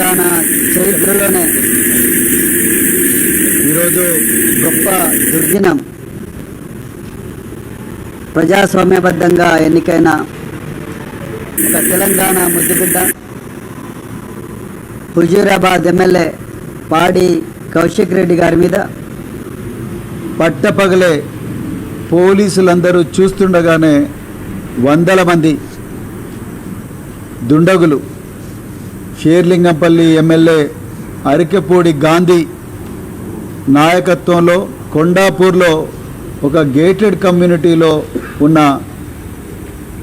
తెలంగాణ చరిత్రలోనే ఈరోజు గొప్ప దుర్దినం. ప్రజాస్వామ్యబద్ధంగా ఎన్నికైన ఒక తెలంగాణ ముద్దుబిడ్డ హుజూరాబాద్ ఎమ్మెల్యే పాడి కౌశిక్ రెడ్డి గారి మీద పట్టపగలే పోలీసులందరూ చూస్తుండగానే వందల మంది దుండగులు షేర్లింగంపల్లి ఎమ్మెల్యే అరికెపూడి గాంధీ నాయకత్వంలో కొండాపూర్లో ఒక గేటెడ్ కమ్యూనిటీలో ఉన్న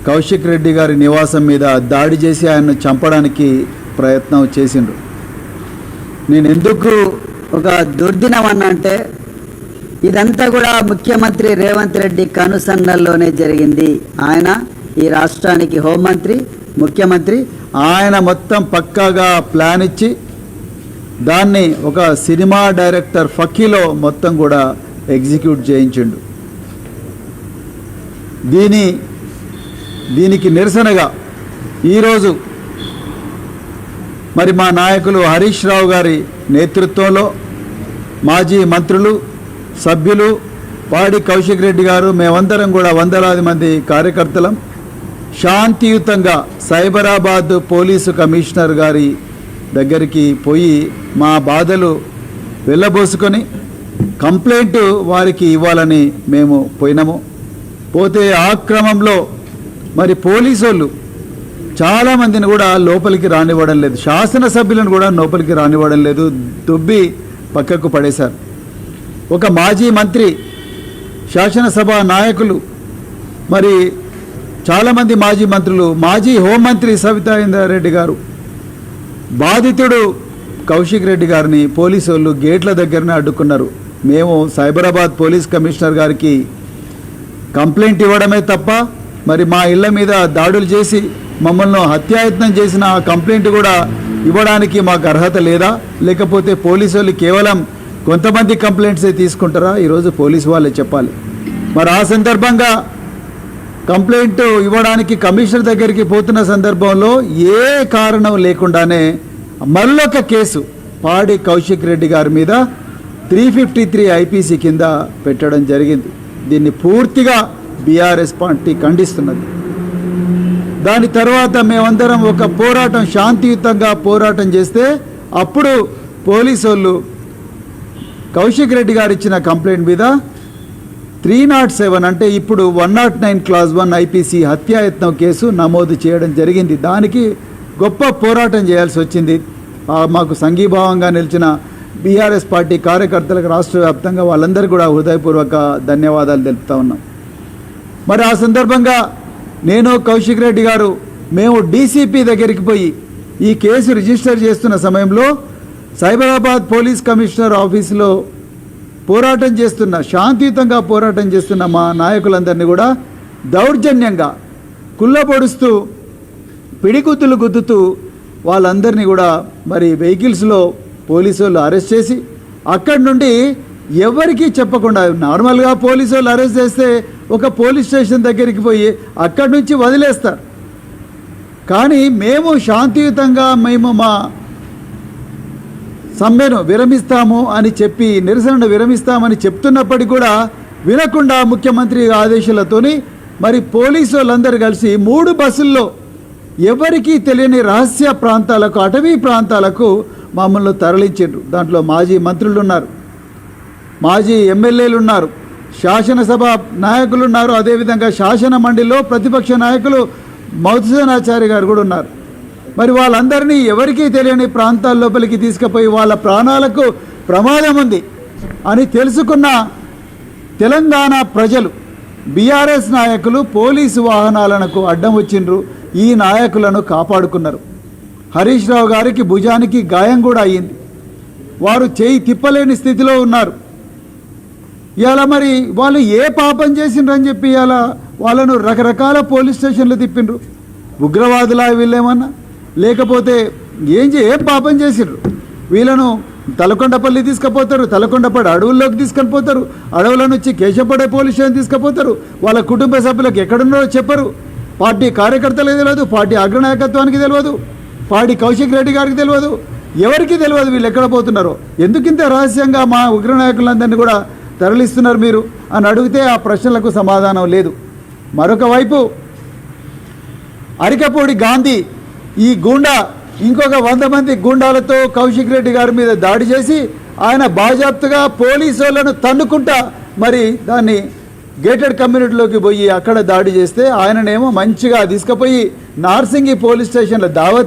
కౌశిక్ రెడ్డి గారి నివాసం మీద దాడి చేసి ఆయన్ను చంపడానికి ప్రయత్నం చేసిండ్రు. నేను ఎందుకు ఒక దుర్దినం అన్నంటే ఇదంతా కూడా ముఖ్యమంత్రి రేవంత్ రెడ్డి కనుసన్నల్లోనే జరిగింది. ఆయన ఈ రాష్ట్రానికి హోంమంత్రి ముఖ్యమంత్రి ఆయన మొత్తం పక్కాగా ప్లాన్ ఇచ్చి దాన్ని ఒక సినిమా డైరెక్టర్ ఫకీలో మొత్తం కూడా ఎగ్జిక్యూట్ చేయించిండు. దీని దీనికి నిరసనగా ఈరోజు మరి మా నాయకులు హరీష్ రావు గారి నేతృత్వంలో మాజీ మంత్రులు సభ్యులు పాడి కౌశిక్ రెడ్డి గారు మేమందరం కూడా వందలాది మంది కార్యకర్తలం. శాంతియుతంగా సైబరాబాద్ పోలీసు కమిషనర్ గారి దగ్గరికి పోయి మా బాధలు వెళ్ళబోసుకొని కంప్లైంట్ వారికి ఇవ్వాలని మేము పోయినాము. పోతే ఆ క్రమంలో మరి పోలీసు చాలామందిని కూడా లోపలికి రానివ్వడం లేదు. శాసనసభ్యులను కూడా లోపలికి రానివ్వడం లేదు. దుబ్బి పక్కకు పడేశారు. ఒక మాజీ మంత్రి శాసనసభ నాయకులు మరి చాలామంది మాజీ మంత్రులు మాజీ హోంమంత్రి సవితా ఇంద్రారెడ్డి గారు బాధితుడు కౌశిక్ రెడ్డి గారిని పోలీసు వాళ్ళు గేట్ల దగ్గరనే అడ్డుకున్నారు. మేము సైబరాబాద్ పోలీస్ కమిషనర్ గారికి కంప్లైంట్ ఇవ్వడమే తప్ప మరి మా ఇళ్ళ మీద దాడులు చేసి మమ్మల్ని హత్యాయత్నం చేసిన ఆ కంప్లైంట్ కూడా ఇవ్వడానికి మాకు అర్హత లేదా? లేకపోతే పోలీసు వాళ్ళు కేవలం కొంతమంది కంప్లైంట్సే తీసుకుంటారా? ఈరోజు పోలీసు వాళ్ళే చెప్పాలి. మరి ఆ సందర్భంగా కంప్లైంట్ ఇవ్వడానికి కమిషనర్ దగ్గరికి పోతున్న సందర్భంలో ఏ కారణం లేకుండానే మరొక కేసు పాడి కౌశిక్ రెడ్డి గారి మీద త్రీ ఫిఫ్టీ త్రీ ఐపీసీ కింద పెట్టడం జరిగింది. దీన్ని పూర్తిగా బీఆర్ఎస్ పార్టీ ఖండిస్తున్నది. దాని తర్వాత మేమందరం ఒక పోరాటం శాంతియుతంగా పోరాటం చేస్తే అప్పుడు పోలీసు వాళ్ళు కౌశిక్ రెడ్డి గారు ఇచ్చిన కంప్లైంట్ మీద త్రీ నాట్ సెవెన్ అంటే ఇప్పుడు one naught nine class one IPC హత్యాయత్నం కేసు నమోదు చేయడం జరిగింది. దానికి గొప్ప పోరాటం చేయాల్సి వచ్చింది. మాకు సంఘీభావంగా నిలిచిన బీఆర్ఎస్ పార్టీ కార్యకర్తలకు రాష్ట్ర వ్యాప్తంగా వాళ్ళందరూ కూడా హృదయపూర్వక ధన్యవాదాలు తెలుపుతా ఉన్నాం. మరి ఆ సందర్భంగా నేను కౌశిక్ రెడ్డి గారు మేము డీసీపీ దగ్గరికి పోయి ఈ కేసు రిజిస్టర్ చేస్తున్న సమయంలో సైబరాబాద్ పోలీస్ కమిషనర్ ఆఫీసులో పోరాటం చేస్తున్న శాంతియుతంగా పోరాటం చేస్తున్న మా నాయకులందరినీ కూడా దౌర్జన్యంగా కుళ్ళపొడుస్తూ పిడిగుద్దులు గుద్దుతూ వాళ్ళందరినీ కూడా మరి వెహికల్స్లో పోలీసు వాళ్ళు అరెస్ట్ చేసి అక్కడి నుండి ఎవరికీ చెప్పకుండా నార్మల్గా పోలీసు వాళ్ళు అరెస్ట్ చేస్తే ఒక పోలీస్ స్టేషన్ దగ్గరికి పోయి అక్కడి నుంచి వదిలేస్తారు. కానీ మేము శాంతియుతంగా మేము మా సమ్మెను విరమిస్తాము అని చెప్పి నిరసనను విరమిస్తామని చెప్తున్నప్పటికీ కూడా వినకుండా ముఖ్యమంత్రి ఆదేశాలతోని మరి పోలీసు వాళ్ళందరూ కలిసి మూడు బస్సుల్లో ఎవరికీ తెలియని రహస్య ప్రాంతాలకు అటవీ ప్రాంతాలకు మమ్మల్ని తరలించారు దాంట్లో మాజీ మంత్రులు ఉన్నారు మాజీ ఎమ్మెల్యేలు ఉన్నారు శాసనసభ నాయకులు ఉన్నారు అదేవిధంగా శాసన మండలిలో ప్రతిపక్ష నాయకులు మధుసూదనాచారి గారు కూడా ఉన్నారు. మరి వాళ్ళందరినీ ఎవరికీ తెలియని ప్రాంతాల లోపలికి తీసుకుపోయి వాళ్ళ ప్రాణాలకు ప్రమాదం ఉంది అని తెలుసుకున్న తెలంగాణ ప్రజలు బీఆర్ఎస్ నాయకులు పోలీసు వాహనాలకు అడ్డం వచ్చిండ్రు ఈ నాయకులను కాపాడుకున్నారు. హరీష్ రావు గారికి భుజానికి గాయం కూడా అయ్యింది. వారు చేయి తిప్పలేని స్థితిలో ఉన్నారు. ఇలా మరి వాళ్ళు ఏ పాపం చేసిండ్రని చెప్పి ఇలా వాళ్ళను రకరకాల పోలీస్ స్టేషన్లు తిప్పిండ్రు. ఉగ్రవాదులా వీళ్ళేమన్నా? లేకపోతే ఏం చే ఏం పాపం చేసిండ్రు వీళ్ళను తలకొండపల్లి తీసుకుపోతారు తలకొండపడి అడవుల్లోకి తీసుకొని పోతారు అడవుల నుంచి కేశపడే పోలీస్ స్టేషన్ తీసుకుపోతారు వాళ్ళ కుటుంబ సభ్యులకు ఎక్కడున్నారో చెప్పరు. పార్టీ కార్యకర్తలకు తెలియదు పార్టీ అగ్రనాయకత్వానికి తెలియదు పార్టీ కౌశిక్ రెడ్డి గారికి తెలియదు ఎవరికి తెలియదు వీళ్ళు ఎక్కడ పోతున్నారో. ఎందుకు ఇంత రహస్యంగా మా ఉగ్రనాయకులందరినీ కూడా తరలిస్తున్నారు మీరు? అని అడిగితే ఆ ప్రశ్నలకు సమాధానం లేదు. మరొక వైపు అరికపూడి గాంధీ ఈ గూండా ఇంకొక వంద మంది గూండాలతో కౌశిక్ రెడ్డి గారి మీద దాడి చేసి ఆయన బాజాప్తుగా పోలీసు వాళ్ళను తన్నుకుంటా మరి దాన్ని గేటెడ్ కమ్యూనిటీలోకి పోయి అక్కడ దాడి చేస్తే ఆయననేమో మంచిగా తీసుకుపోయి నార్సింగి పోలీస్ స్టేషన్లో దావత్